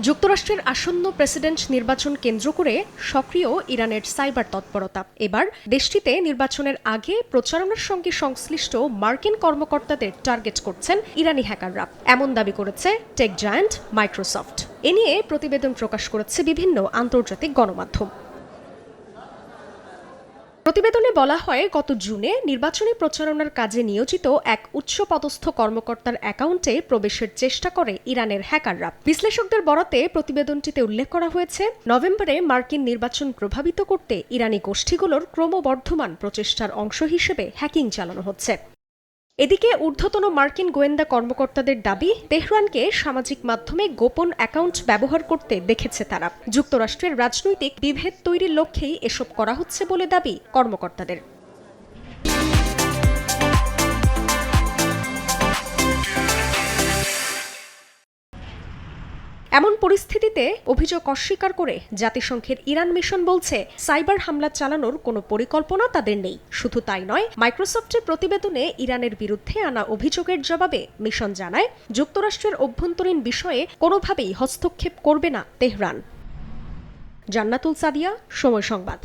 যুক্তরাষ্ট্রের আসন্ন প্রেসিডেন্ট নির্বাচন কেন্দ্র করে সক্রিয় ইরানের সাইবার তৎপরতা। এবার দেশটিতে নির্বাচনের আগে প্রচারণার সঙ্গে সংশ্লিষ্ট মার্কিন কর্মকর্তাদের টার্গেট করছেন ইরানি হ্যাকাররা। এমন দাবি করেছে টেক জায়ান্ট মাইক্রোসফট। এ নিয়ে প্রতিবেদন প্রকাশ করেছে বিভিন্ন আন্তর্জাতিক গণমাধ্যম। প্রতিবেদনে বলা হয়, গত জুনে নির্বাচনী প্রচারণার কাজে নিয়োজিত এক উচ্চপদস্থ কর্মকর্তার অ্যাকাউন্টে প্রবেশের চেষ্টা করে ইরানের হ্যাকাররা। বিশ্লেষকদের বরাতে প্রতিবেদনটিতে উল্লেখ করা হয়েছে, নভেম্বরে মার্কিন নির্বাচন প্রভাবিত করতে ইরানি গোষ্ঠীগুলোর ক্রমবর্ধমান প্রচেষ্টার অংশ হিসেবে হ্যাকিং চালানো হচ্ছে। এদিকে ঊর্ধ্বতন মার্কিন গোয়েন্দা কর্মকর্তাদের দাবি, তেহরানকে সামাজিক মাধ্যমে গোপন অ্যাকাউন্ট ব্যবহার করতে দেখেছে তারা। যুক্তরাষ্ট্রের রাজনৈতিক বিভেদ তৈরির লক্ষ্যেই এসব করা হচ্ছে বলে দাবি কর্মকর্তাদের। এমন পরিস্থিতিতে অভিযোগ অস্বীকার করে জাতিসংঘের ইরান মিশন বলছে, সাইবার হামলা চালানোর কোনো পরিকল্পনা তাদের নেই। শুধু তাই নয়, মাইক্রোসফটের প্রতিবেদনে ইরানের বিরুদ্ধে আনা অভিযোগের জবাবে মিশন জানায়, যুক্তরাষ্ট্রের অভ্যন্তরীণ বিষয়ে কোনোভাবেই হস্তক্ষেপ করবে না তেহরান। জান্নাতুল সাদিয়া, সময় সংবাদ।